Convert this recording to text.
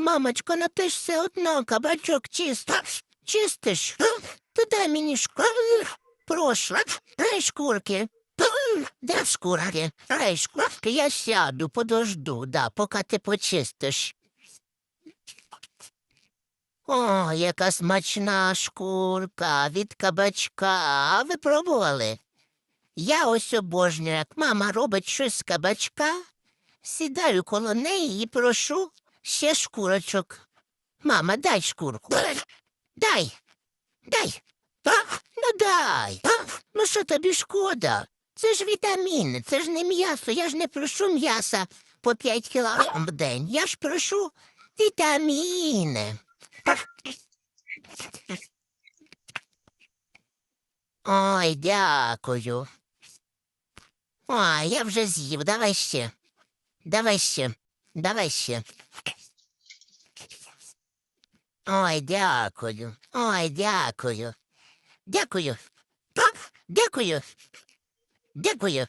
Мамочко, ну ти ж все одно кабачок чистиш. Чистиш? То дай мені шкурки. Прошу, дай шкурки. Де шкурки? Дай шкурки, я сяду, подожду, да, поки ти почистиш. О, яка смачна шкурка від кабачка. А ви пробували? Я ось обожнюю, як мама робить щось з кабачка. Сідаю коло неї і прошу ще шкурочок. Мама, дай шкурку. Дай. Дай. Ну дай. Ну що тобі шкода? Це ж вітаміни, це ж не м'ясо. Я ж не прошу м'яса по 5 кілограм в день. Я ж прошу вітаміни. Ой, дякую. Ой, я вже з'їв, давай ще. Давай ще, давай ще. Ой, дякую. Ой, дякую. Дякую. Дякую. Дякую.